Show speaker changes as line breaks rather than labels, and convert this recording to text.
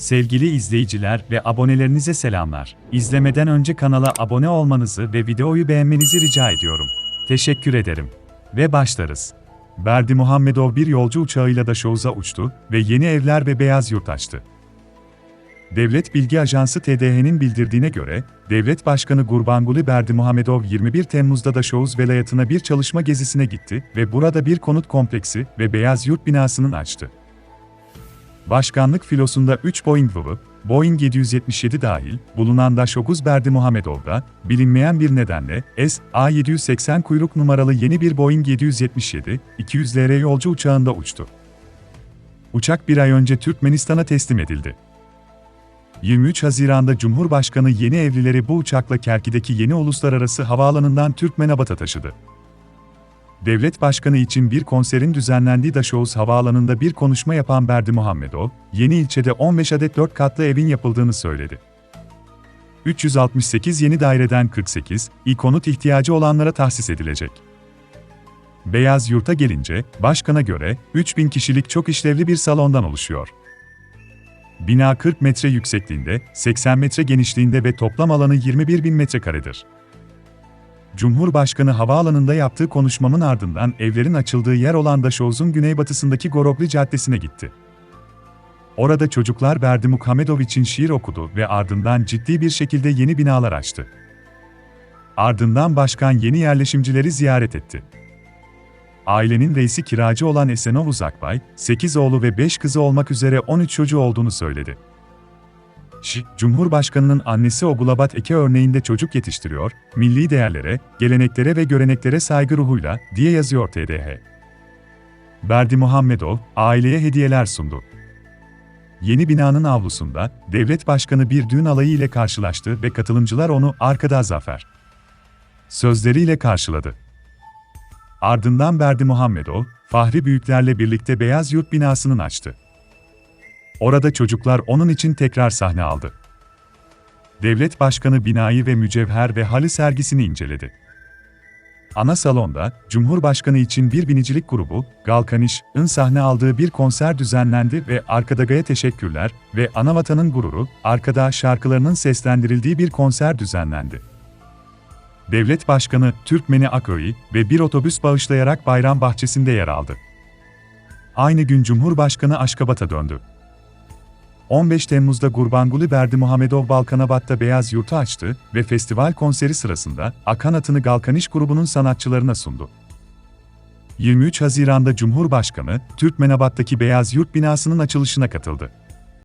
Sevgili izleyiciler ve abonelerinize selamlar. İzlemeden önce kanala abone olmanızı ve videoyu beğenmenizi rica ediyorum. Teşekkür ederim. Ve başlarız. Berdi Muhammedov bir yolcu uçağıyla da Şovuz'a uçtu ve yeni evler ve beyaz yurt açtı. Devlet Bilgi Ajansı TDH'nin bildirdiğine göre, Devlet Başkanı Gurbanguly Berdimuhamedov 21 Temmuz'da da Şovuz velayetine bir çalışma gezisine gitti ve burada bir konut kompleksi ve beyaz yurt binasının açtı. Başkanlık filosunda 3 Boeing VV, Boeing 777 dahil bulunan Daşokuz Berdimuhamedov'da bilinmeyen bir nedenle S-A780 kuyruk numaralı yeni bir Boeing 777-200 LR yolcu uçağında uçtu. Uçak bir ay önce Türkmenistan'a teslim edildi. 23 Haziran'da Cumhurbaşkanı yeni evlileri bu uçakla Kerki'deki yeni uluslararası havaalanından Türkmenabat'a taşıdı. Devlet Başkanı için bir konserin düzenlendiği Daşoğuz Havaalanı'nda bir konuşma yapan Berdi Muhammedov, yeni ilçede 15 adet 4 katlı evin yapıldığını söyledi. 368 yeni daireden 48, iyi konut ihtiyacı olanlara tahsis edilecek. Beyaz Yurt'a gelince, başkana göre 3000 kişilik çok işlevli bir salondan oluşuyor. Bina 40 metre yüksekliğinde, 80 metre genişliğinde ve toplam alanı 21 bin metrekaredir. Cumhurbaşkanı havaalanında yaptığı konuşmamın ardından evlerin açıldığı yer olan Daşovuz'un güneybatısındaki Gorogli Caddesi'ne gitti. Orada çocuklar Berdi Muhamedov için şiir okudu ve ardından ciddi bir şekilde yeni binalar açtı. Ardından başkan yeni yerleşimcileri ziyaret etti. Ailenin reisi kiracı olan Esenov Uzakbay, 8 oğlu ve 5 kızı olmak üzere 13 çocuğu olduğunu söyledi. Şi, Cumhurbaşkanının annesi Ogulabat Eke örneğinde çocuk yetiştiriyor, milli değerlere, geleneklere ve göreneklere saygı ruhuyla, diye yazıyor TDH. Berdi Muhammedov, aileye hediyeler sundu. Yeni binanın avlusunda, devlet başkanı bir düğün alayı ile karşılaştı ve katılımcılar onu arkada zafer sözleriyle karşıladı. Ardından Berdi Muhammedov, Fahri Büyüklerle birlikte Beyaz Yurt binasının açtı. Orada çocuklar onun için tekrar sahne aldı. Devlet Başkanı binayı ve mücevher ve halı sergisini inceledi. Ana salonda, Cumhurbaşkanı için bir binicilik grubu, Galkaniş'ın sahne aldığı bir konser düzenlendi ve Arkadaga'ya teşekkürler ve Anavatan'ın gururu, Arkada şarkılarının seslendirildiği bir konser düzenlendi. Devlet Başkanı Türkmeni Aköy ve bir otobüs bağışlayarak bayram bahçesinde yer aldı. Aynı gün Cumhurbaşkanı Aşkabat'a döndü. 15 Temmuz'da Gurbanguly Berdimuhamedov Balkanabat'ta Beyaz Yurt'u açtı ve festival konseri sırasında Akan Atını Galkaniş grubunun sanatçılarına sundu. 23 Haziran'da Cumhurbaşkanı, Türkmenabat'taki Beyaz Yurt binasının açılışına katıldı.